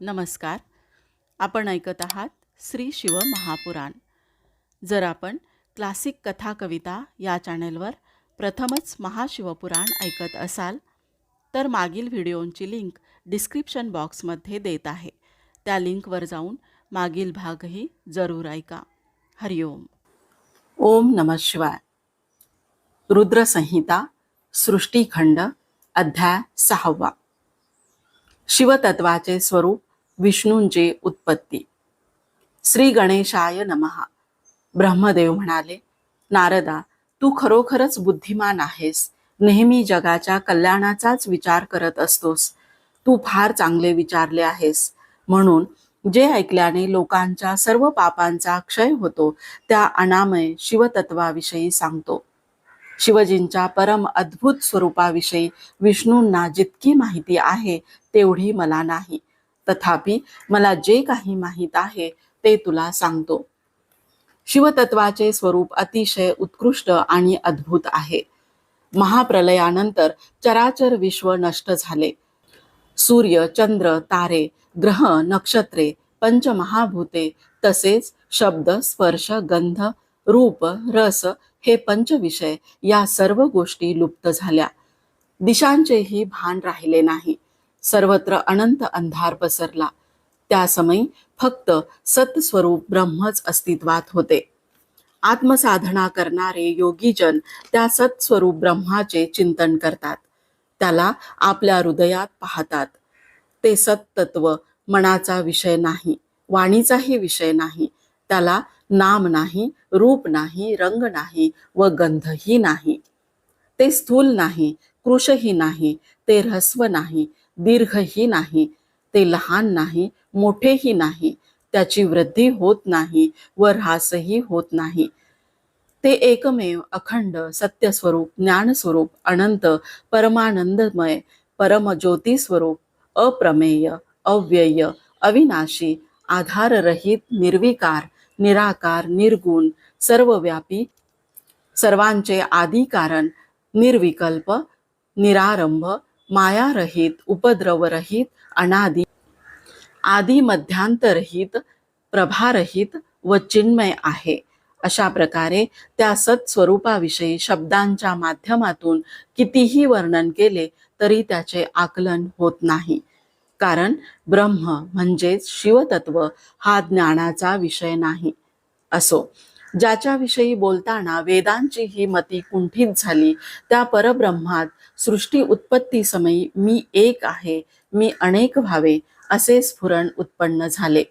नमस्कार. आपण ऐकत आहात श्री शिव महापुराण. जर आपण क्लासिक कथा कविता या चॅनेलवर प्रथमच महाशिवपुराण ऐकत असाल तर मागील व्हिडिओंची लिंक डिस्क्रिप्शन बॉक्समध्ये देत आहे. त्या लिंकवर जाऊन मागील भागही जरूर ऐका. हरिओम ओम नम शिवाय. रुद्रसंहिता सृष्टीखंड अध्याय सहावा. शिवतत्वाचे स्वरूप विष्णूंची उत्पत्ती. श्री गणेशाय नमहा. ब्रह्मदेव म्हणाले नारदा तू खरोखरच बुद्धिमान आहेस. नेहमी जगाच्या कल्याणाचाच विचार करत असतोस. तू फार चांगले विचारले आहेस. म्हणून जे ऐकल्याने लोकांच्या सर्व पापांचा क्षय होतो त्या अनामय शिवतत्वाविषयी सांगतो. शिवजींच्या परम अद्भुत स्वरूपाविषयी विष्णूंना जितकी माहिती आहे तेवढी मला नाही. तथापि मला जे काही माहीत आहे ते तुला सांगतो. शिवतत्वाचे स्वरूप अतिशय उत्कृष्ट आणि अद्भुत आहे. महाप्रलयानंतर चराचर विश्व नष्ट झाले. सूर्य चंद्र तारे ग्रह नक्षत्रे पंचमहाभूते तसेच शब्द स्पर्श गंध रूप रस हे पंचविषय या सर्व गोष्टी लुप्त झाल्या. दिशांचेही भान राहिले नाही. सर्वत्र अनंत अंधार पसरला. त्या समयी फक्त सत्स्वरूप ब्रह्मच अस्तित्वात होते. आत्मसाधना करणारे योगीजन त्या सत्स्वरूप ब्रह्माचे चिंतन करतात. त्याला आपल्या हृदयात पाहतात. ते सत्तत्व मनाचा विषय नाही वाणीचाही विषय नाही त्याला नाम नाही रूप नाही रंग नाही व गंधही नाही. ते स्थूल नाही कृशही नाही ते ह्रस्व नाही दीर्घही नाही ते लहान नाही मोठेही नाही त्याची वृद्धी होत नाही व ऱ्हासही होत नाही. ते एकमेव अखंड सत्यस्वरूप ज्ञानस्वरूप अनंत परमानंदमय परमज्योतीस्वरूप अप्रमेय अव्यय अविनाशी आधाररहित निर्विकार निराकार निर्गुण सर्वव्यापी सर्वांचे आदिकारण निर्विकल्प निरारंभ मायारहित उपद्रवरहित अनादी आदी मध्यांतरहित प्रभारहित व चिन्मय आहे. अशा प्रकारे त्या सत्स्वरूपाविषयी शब्दांच्या माध्यमातून कितीही वर्णन केले तरी त्याचे आकलन होत नाही. कारण ब्रह्म म्हणजेच शिवतत्व हा ज्ञानाचा विषय नाही. असो ज्याच्याविषयी बोलताना वेदांची ही मती कुंठित झाली त्या परब्रह्मात सृष्टी उत्पत्ती समयी मी एक आहे मी अनेक व्हावे असे स्फुरण उत्पन्न झाले.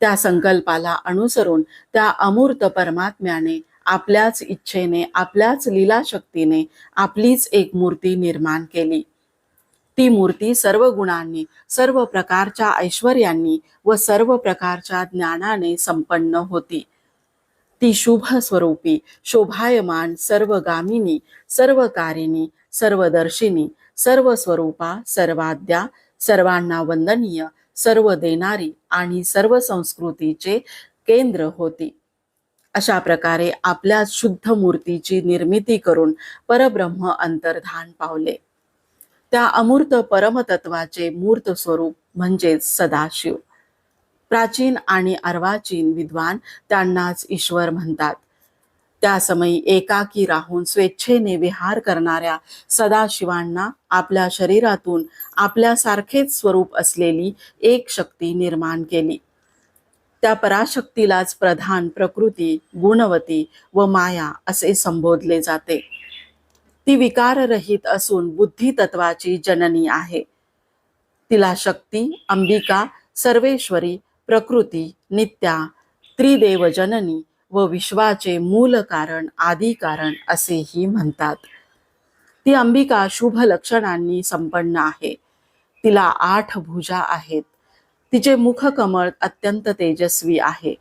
त्या संकल्पाला अनुसरून त्या अमूर्त परमात्म्याने आपल्याच इच्छेने आपल्याच लीलाशक्तीने आपलीच एक मूर्ती निर्माण केली. ती मूर्ती सर्व गुणांनी सर्व प्रकारच्या ऐश्वर्यांनी व सर्व प्रकारच्या ज्ञानाने संपन्न होती. ती शुभ स्वरूपी शोभायमान सर्वगामिनी सर्वकारिणी सर्वदर्शिनी सर्व स्वरूपा सर्वाद्या सर्वांना वंदनीय सर्व देणारी आणि सर्व संस्कृतीचे केंद्र होती. अशा प्रकारे आपल्या शुद्ध मूर्तीची निर्मिती करून परब्रह्म अंतर्धान पावले. त्या अमूर्त परमतत्वाचे मूर्त स्वरूप म्हणजेच सदाशिव. प्राचीन आणि अर्वाचीन विद्वान त्यांनाच ईश्वर म्हणतात. त्या समयी एकाकी राहून स्वेच्छेने विहार करणाऱ्या सदाशिवांना आपल्या शरीरातून आपल्यासारखेच स्वरूप असलेली एक शक्ती निर्माण केली. त्या पराशक्तीलाच प्रधान प्रकृती गुणवती व माया असे संबोधले जाते. ती विकाररहित असून बुद्धी तत्वाची जननी आहे. तिला शक्ती अंबिका सर्वेश्वरी प्रकृती नित्या त्रिदेवजननी व विश्वाचे मूल कारण आदी कारण असेही म्हणतात. ती अंबिका शुभ लक्षणांनी संपन्न आहे. तिला आठ भुजा आहेत. तिचे मुखकमळ अत्यंत तेजस्वी आहे.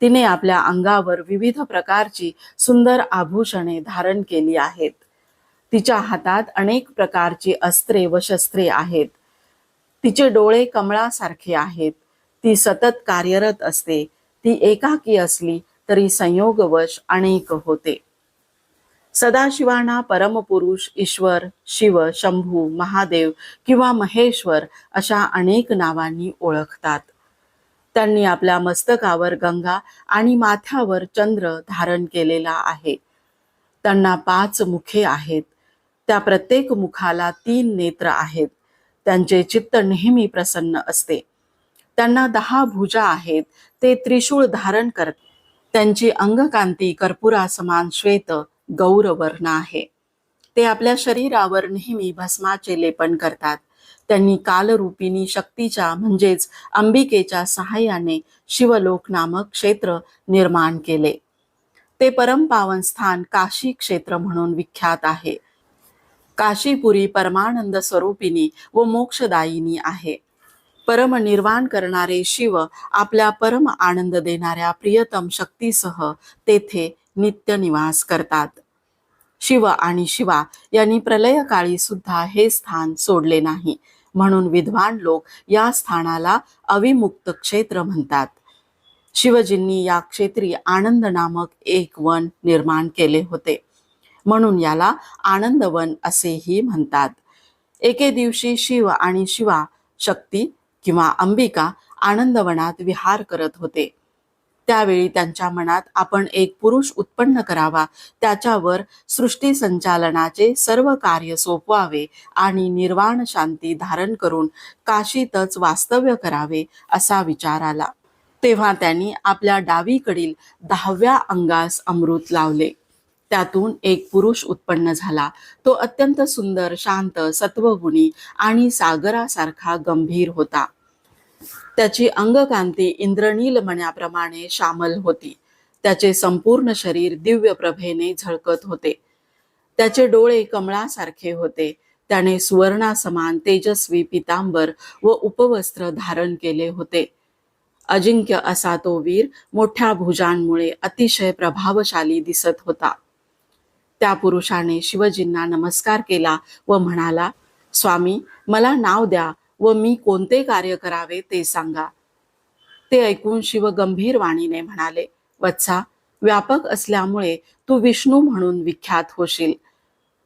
तिने आपल्या अंगावर विविध प्रकारची सुंदर आभूषणे धारण केली आहेत. तिच्या हातात अनेक प्रकारची अस्त्रे व शस्त्रे आहेत. तिचे डोळे कमळासारखे आहेत. ती सतत कार्यरत असते. ती एकाकी असली तरी संयोगवश अनेक होते. सदाशिवांना परमपुरुष ईश्वर शिव शंभू महादेव किंवा महेश्वर अशा अनेक नावांनी ओळखतात. त्यांनी आपल्या मस्तकावर गंगा आणि माथ्यावर चंद्र धारण केलेला आहे. त्यांना पाच मुखे आहेत. त्या प्रत्येक मुखाला तीन नेत्र आहेत. त्यांचे चित्त नेहमी प्रसन्न असते. त्यांना दहा भुजा आहेत. ते त्रिशूळ धारण करत त्यांची अंगकांती कर्पुरासमान श्वेत गौरवर्ण आहे. ते आपल्या शरीरावर नेहमी भस्माचे लेपन करतात. त्यांनी कालरूपिणी शक्तीच्या म्हणजेच अंबिकेच्या सहाय्याने शिवलोक नामक क्षेत्र निर्माण केले. ते परमपावन स्थान काशी क्षेत्र म्हणून विख्यात आहे. काशीपुरी परमानंद स्वरूपिणी व मोक्षदायिनी आहे. परम निर्वाण करणारे शिव आपल्या परम आनंद देणाऱ्या प्रियतम शक्तीसह तेथे नित्य निवास करतात. शिव आणि शिवा यांनी प्रलयकाळी सुद्धा हे स्थान सोडले नाही. म्हणून विद्वान लोक या स्थानाला अविमुक्त क्षेत्र म्हणतात. शिवजींनी या क्षेत्री आनंद नामक एक वन निर्माण केले होते. म्हणून याला आनंदवन असेही म्हणतात. एके दिवशी शिव आणि शिवा शक्ती किंवा अंबिका आनंदवनात विहार करत होते. त्यावेळी त्यांच्या मनात आपण एक पुरुष उत्पन्न करावा त्याच्यावर सृष्टी संचालनाचे सर्व कार्य सोपवावे आणि निर्वाण शांती धारण करून काशीतच वास्तव्य करावे असा विचार आला. तेव्हा त्यांनी आपल्या डावीकडील दहाव्या अंगास अमृत लावले. त्यातून एक पुरुष उत्पन्न झाला. तो अत्यंत सुंदर शांत सत्वगुणी आणि सागरासारखा गंभीर होता. त्याची अंगकांती इंद्रनील मण्याप्रमाणे शामल होती. त्याचे संपूर्ण शरीर दिव्य प्रभेने झळकत होते. त्याचे डोळे कमळासारखे होते. त्याने सुवर्णासमान तेजस्वी पितांबर व उपवस्त्र धारण केले होते. अजिंक्य असा तो वीर मोठ्या भुजांमुळे अतिशय प्रभावशाली दिसत होता. त्या पुरुषाने शिवजींना नमस्कार केला व म्हणाला स्वामी मला नाव द्या व मी कोणते कार्य करावे ते सांगा. ते ऐकून शिव गंभीर वाणीने म्हणाले वत्सा व्यापक असल्यामुळे तू विष्णू म्हणून विख्यात होशील.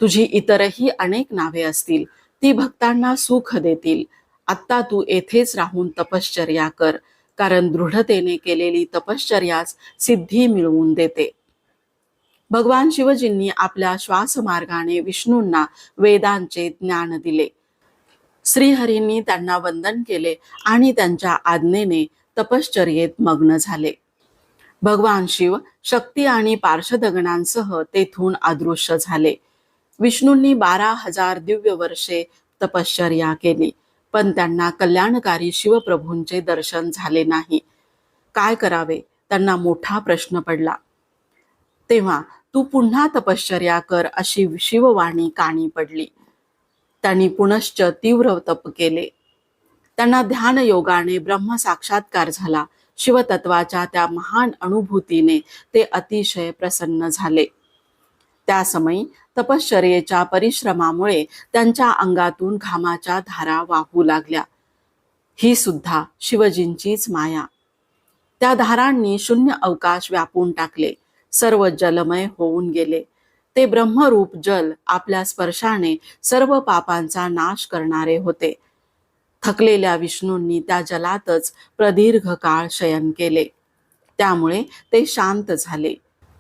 तुझी इतरही अनेक नावे असतील ती भक्तांना सुख देतील. आत्ता तू येथेच राहून तपश्चर्या कर कारण दृढतेने केलेली तपश्चर्याच सिद्धी मिळवून देते. भगवान शिवजींनी आपल्या श्वासमार्गाने विष्णूंना वेदांचे ज्ञान दिले. श्रीहरींनी त्यांना वंदन केले आणि त्यांच्या आज्ञेने तपश्चर्येत मग्न झाले. भगवान शिव शक्ती आणि पार्श्वदगणांसह तेथून अदृश्य झाले. विष्णूंनी बारा हजार दिव्य वर्षे तपश्चर्या केली पण त्यांना कल्याणकारी शिवप्रभूंचे दर्शन झाले नाही. काय करावे? त्यांना मोठा प्रश्न पडला. तेव्हा तू पुन्हा तपश्चर्या कर अशी शिववाणी काणी पडली. त्यांनी पुनश्च तीव्र तप केले. त्यांना ध्यान योगाने ब्रह्म साक्षात्कार झाला. शिवतत्वाच्या त्या महान अनुभूतीने ते अतिशय प्रसन्न झाले. त्या समयी तपश्चर्येच्या परिश्रमामुळे त्यांच्या अंगातून घामाच्या धारा वाहू लागल्या. ही सुद्धा शिवजींचीच माया. त्या धारांनी शून्य अवकाश व्यापून टाकले. सर्व जलमय होऊन गेले. ते ब्रह्मरूप जल आपल्या स्पर्शाने सर्व पापांचा नाश करणारे होते. थकलेल्या विष्णूंनी त्या जलातच प्रदीर्घ काळ शयन केले. त्यामुळे ते शांत झाले.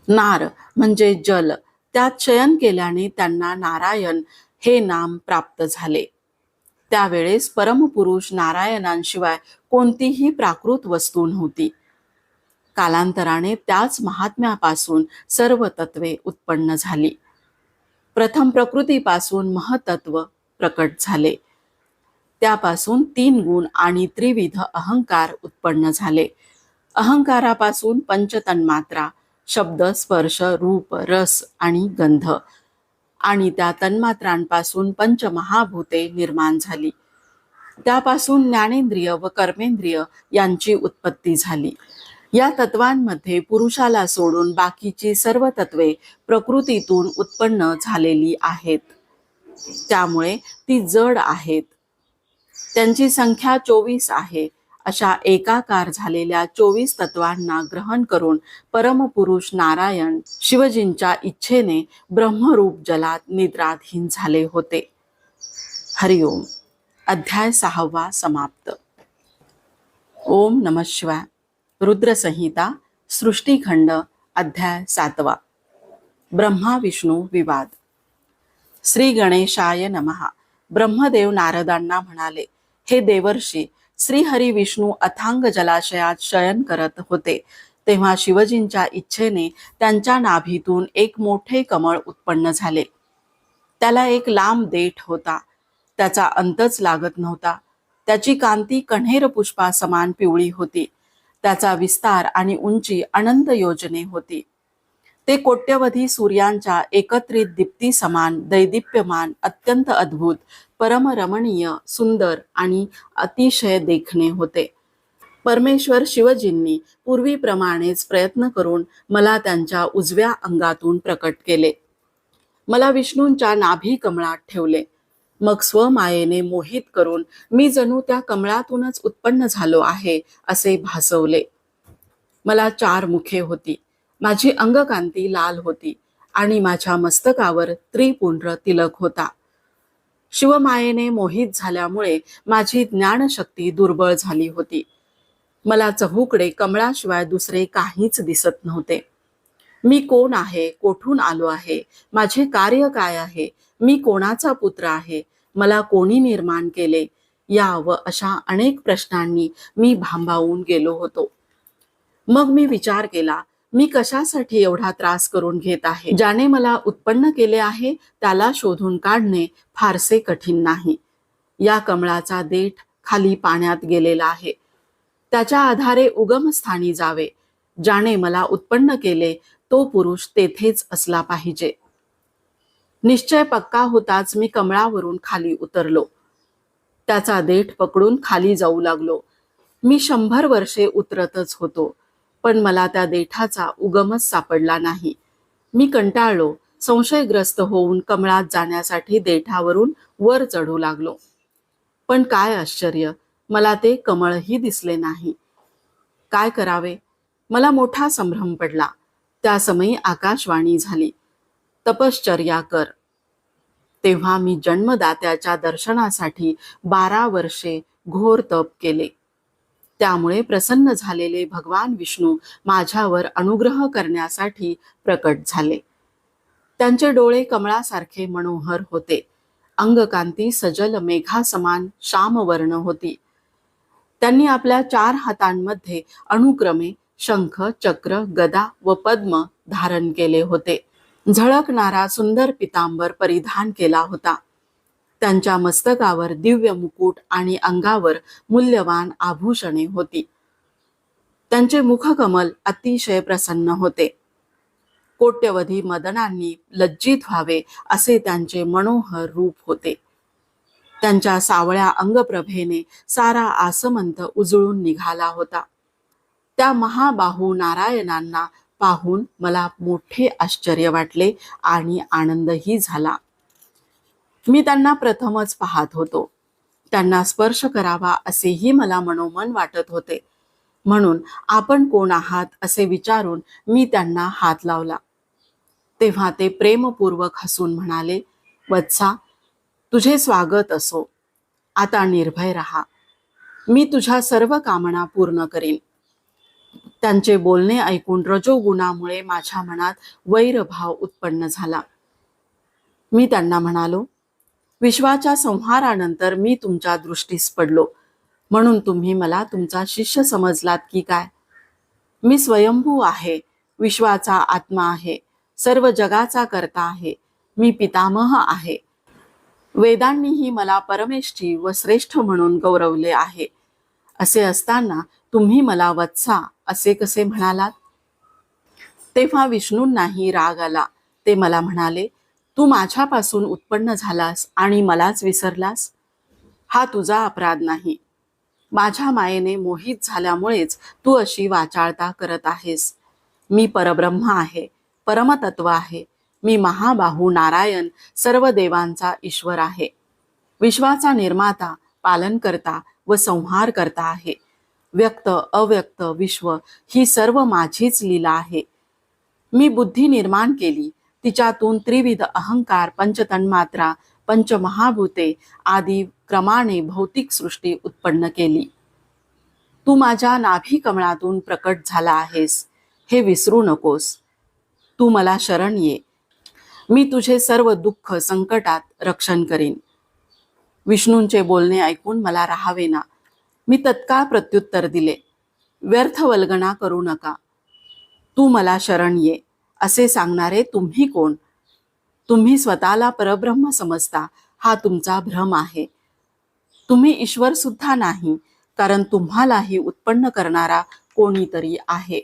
नार म्हणजे जल त्यात शयन केल्याने त्यांना नारायण हे नाम प्राप्त झाले. त्यावेळेस परमपुरुष नारायणांशिवाय कोणतीही प्राकृत वस्तू नव्हती. कालांतराने त्याच महात्म्यापासून सर्व तत्वे उत्पन्न झाली. प्रथम प्रकृतीपासून महतत्व प्रकट झाले. त्यापासून तीन गुण आणि त्रिविध अहंकार उत्पन्न झाले. अहंकारापासून पंचतन्मात्रा शब्द स्पर्श रूप रस आणि गंध आणि त्या तन्मात्रांपासून पंचमहाभूते निर्माण झाली. त्यापासून ज्ञानेंद्रिय व कर्मेंद्रिय यांची उत्पत्ती झाली. या तत्वांमध्ये पुरुषाला सोडून बाकीची सर्व तत्वे प्रकृतीतून उत्पन्न झालेली आहेत. त्यामुळे ती जड आहेत. त्यांची संख्या चोवीस आहे. अशा एकाकार झालेल्या चोवीस तत्वांना ग्रहण करून परमपुरुष नारायण शिवजींच्या इच्छेने ब्रह्मरूप जलात निद्राधीन झाले होते. हरिओम. अध्याय सहावा समाप्त. ओम नम शिवाय. रुद्रसंहिता सृष्टीखंड अध्याय सातवा. ब्रह्मा विष्णू विवाद. श्री गणेशाय नमहा ब्रह्मदेव नारदांना म्हणाले हे देवर्षी श्रीहरी विष्णू अथांग जलाशयात शयन करत होते. तेव्हा शिवजींच्या इच्छेने त्यांच्या नाभीतून एक मोठे कमळ उत्पन्न झाले. त्याला एक लांब देठ होता. त्याचा अंतच लागत नव्हता. त्याची कांती कण्हेर पुष्पा समान पिवळी होती. त्याचा विस्तार आणि उंची अनंत योजने होती. ते कोट्यवधी सूर्यांच्या एकत्रित दीप्ती समान दैदिप्यमान अत्यंत अद्भुत परमरमणीय सुंदर आणि अतिशय देखणे होते. परमेश्वर शिवजींनी पूर्वीप्रमाणेच प्रयत्न करून मला त्यांच्या उजव्या अंगातून प्रकट केले. मला विष्णूंच्या नाभी कमळात ठेवले. मग स्वमायेने मोहित करून मी जणू त्या कमळातूनच उत्पन्न झालो आहे असे भासवले. मला चार मुखे होती. माझी अंगकांती लाल होती आणि माझ्या मस्तकावर त्रिपुंड्र तिलक होता. शिवमायेने मोहित झाल्यामुळे माझी ज्ञानशक्ती दुर्बळ झाली होती. मला चहूकडे कमळाशिवाय दुसरे काहीच दिसत नव्हते. मी कोण आहे? कोठून आलो आहे? माझे कार्य काय आहे? मी कोणाचा पुत्र आहे? मला कोणी निर्माण केले? या व अशा अनेक प्रश्नांनी मी भांबावून गेलो होतो. मग मी विचार केला मी कशासाठी एवढा त्रास करून घेत आहे? ज्याने मला उत्पन्न केले आहे त्याला शोधून काढणे फारसे कठीण नाही. या कमळाचा देठ खाली पाण्यात गेलेला आहे. त्याच्या आधारे उगमस्थानी जावे. ज्याने मला उत्पन्न केले तो पुरुष तेथेच असला पाहिजे. निश्चय पक्का होताच मी कमळावरून खाली उतरलो. त्याचा देठ पकडून खाली जाऊ लागलो. मी शंभर वर्षे उतरतच होतो पण मला त्या देठाचा उगमच सापडला नाही. मी कंटाळलो संशयग्रस्त होऊन कमळात जाण्यासाठी देठावरून वर चढू लागलो. पण काय आश्चर्य मला ते कमळही दिसले नाही. काय करावे? मला मोठा संभ्रम पडला. त्या समयी आकाशवाणी झाली. तपश्चर्या कर. तेव्हा मी जन्मदात्याच्या दर्शनासाठी बारा वर्षे घोर तप केले. त्यामुळे प्रसन्न झालेले भगवान विष्णू माझ्यावर अनुग्रह करण्यासाठी प्रकट झाले. त्यांचे डोळे कमळासारखे मनोहर होते. अंगकांती सजल मेघासमान श्यामवर्ण होती. त्यांनी आपल्या चार हातांमध्ये अनुक्रमे शंख चक्र गदा व पद्म धारण केले होते. झळकणारा सुंदर पितांबर परिधान केला होता. त्यांच्या मस्तकावर दिव्य मुकुट आणि अंगावर मूल्यवान आभूषणे होती. त्यांचे मुखकमल अतिशय प्रसन्न होते. कोट्यवधी मदनांनी लज्जित व्हावे असे त्यांचे मनोहर रूप होते. त्यांच्या सावळ्या अंगप्रभेने सारा आसमंत उजळून निघाला होता. त्या महाबाहू नारायणांना पाहून मला मोठे आश्चर्य वाटले आणि आनंदही झाला. मी त्यांना प्रथमच पाहत होतो. त्यांना स्पर्श करावा असेही मला मनोमन वाटत होते. म्हणून आपण कोण आहात असे विचारून मी त्यांना हात लावला. तेव्हा ते प्रेमपूर्वक हसून म्हणाले वत्सा तुझे स्वागत असो. आता निर्भय रहा. मी तुझ्या सर्व कामना पूर्ण करीन. त्यांचे बोलणे ऐकून रजोगुणामुळे माझ्या मनात वैरभाव उत्पन्न झाला. मी त्यांना म्हणालो विश्वाच्या संहारानंतर मी तुमच्या दृष्टीस पडलो. म्हणून तुम्ही मला तुमचा शिष्य समजलात की काय? मी स्वयंभू आहे विश्वाचा आत्मा आहे सर्व जगाचा करता आहे मी पितामह आहे. वेदांनीही मला परमेष्ठी व श्रेष्ठ म्हणून गौरवले आहे. असे असताना तुम्ही मला वत्सा असे कसे म्हणालात? तेव्हा विष्णूंनाही राग आला. ते मला म्हणाले तू माझ्यापासून उत्पन्न झालास आणि मलाच विसरलास? हा तुझा अपराध नाही. माझ्या मायेने मोहित झाल्यामुळेच तू अशी वाचाळता करत आहेस. मी परब्रह्म आहे परमतत्व आहे. मी महाबाहू नारायण सर्व देवांचा ईश्वर आहे. विश्वाचा निर्माता पालन करता व संहार करता आहे. व्यक्त अव्यक्त विश्व ही सर्व माझीच लीला आहे. मी बुद्धी निर्माण केली. तिच्यातून त्रिविध अहंकार पंचतन्मात्रा पंचमहाभूते आदी क्रमाने भौतिक सृष्टी उत्पन्न केली. तू माझ्या नाभी कमळातून प्रकट झाला आहेस. हे विसरू नकोस. तू मला शरण ये. मी तुझे सर्व दुःख संकटात रक्षण करीन. विष्णूंचे बोलणे ऐकून मला राहावे ना. मी तत्काळ प्रत्युत्तर दिले. व्यर्थ वल्गना करू नका. तू मला शरण ये असे सांगणारे तुम्ही कोण? तुम्ही स्वतःला परब्रह्म समजता हा तुमचा भ्रम आहे. तुम्ही ईश्वर सुद्धा नाही कारण तुम्हालाही उत्पन्न करणारा कोणीतरी आहे.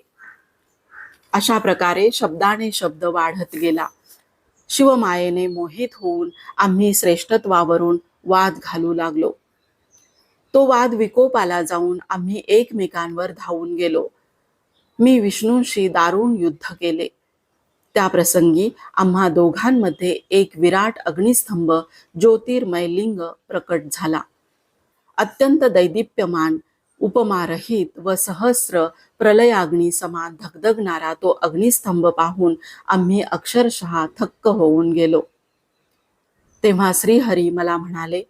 अशा प्रकारे शब्दाने शब्द वाढत गेला. शिवमायेने मोहित होऊन आम्ही श्रेष्ठत्वावरून वाद घालू लागलो. तो वाद विकोपाला जाऊन आम्ही एकमेकांवर धावून गेलो. मी विष्णूंशी दारुण युद्ध केले. त्या प्रसंगी आम्हा दोघांमध्ये एक विराट अग्निस्तंभ ज्योतिर्मय लिंग प्रकट झाला. अत्यंत दैदिप्यमान उपमारहित व सहस्र प्रलयाग्नी समान धगधगणारा तो अग्निस्तंभ पाहून आम्ही अक्षरशः थक्क होऊन गेलो. तेव्हा श्रीहरी मला म्हणाले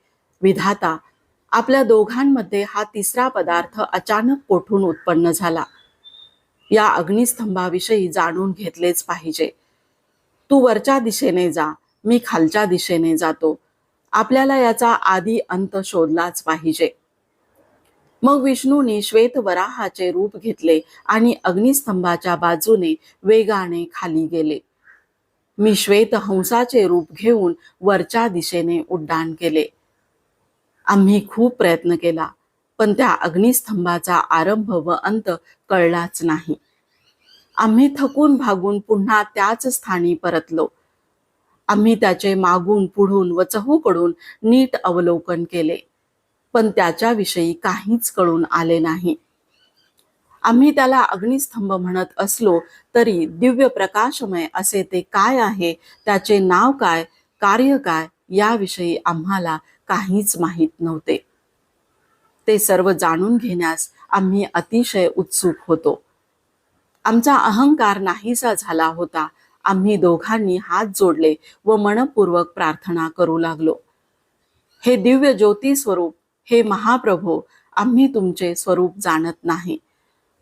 विधाता आपल्या दोघांमध्ये हा तिसरा पदार्थ अचानक कोठून उत्पन्न झाला? या अग्निस्तंभाविषयी जाणून घेतलेच पाहिजे. तू वरच्या दिशेने जा मी खालच्या दिशेने जातो. आपल्याला याचा आधी अंत शोधलाच पाहिजे. मग विष्णूने श्वेत वराहाचे रूप घेतले आणि अग्निस्तंभाच्या बाजूने वेगाने खाली गेले. मी श्वेत हंसाचे रूप घेऊन वरच्या दिशेने उड्डाण केले. आम्ही खूप प्रयत्न केला पण त्या अग्निस्तंभाचा आरंभ व अंत कळलाच नाही. आम्ही थकून भागून पुन्हा त्याच स्थानी परतलो. आम्ही त्याचे मागून पुढून व चहूकडून नीट अवलोकन केले पण त्याच्याविषयी काहीच कळून आले नाही. आम्ही त्याला अग्निस्तंभ म्हणत असलो तरी दिव्य प्रकाशमय असे ते काय आहे त्याचे नाव काय कार्य काय याविषयी आम्हाला काहीच माहीत नव्हते. ते सर्व जाणून घेण्यास आम्ही अतिशय उत्सुक होतो. आमचा अहंकार नाहीसा झाला होता. आम्ही दोघांनी हात जोडले व मनपूर्वक प्रार्थना करू लागलो. हे दिव्य ज्योती स्वरूप हे महाप्रभो आम्ही तुमचे स्वरूप जाणत नाही.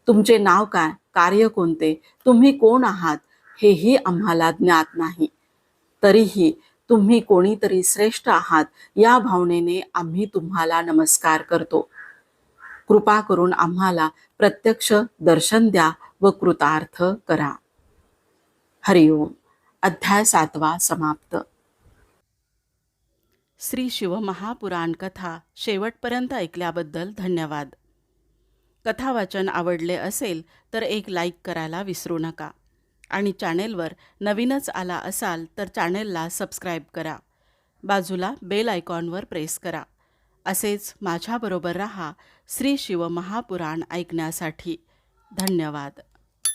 तुमचे नाव काय? कार्य कोणते? तुम्ही कोण आहात? हेही आम्हाला ज्ञात नाही. तरीही तुम्ही कोणीतरी श्रेष्ठ आहात या भावनेने आम्ही तुम्हाला नमस्कार करतो. कृपा करून आम्हाला प्रत्यक्ष दर्शन द्या व कृतार्थ करा. हरिओम अध्याय सातवा समाप्त. श्री शिवमहापुराण कथा शेवटपर्यंत ऐकल्याबद्दल धन्यवाद. कथावाचन आवडले असेल तर एक लाईक करायला विसरू नका. आणि चॅनेलवर नवीनच आला असाल तर चॅनेलला सबस्क्राईब करा. बाजूला बेल आयकॉनवर प्रेस करा. असेच माझ्याबरोबर रहा श्री शिव महापुराण ऐकण्यासाठी. धन्यवाद.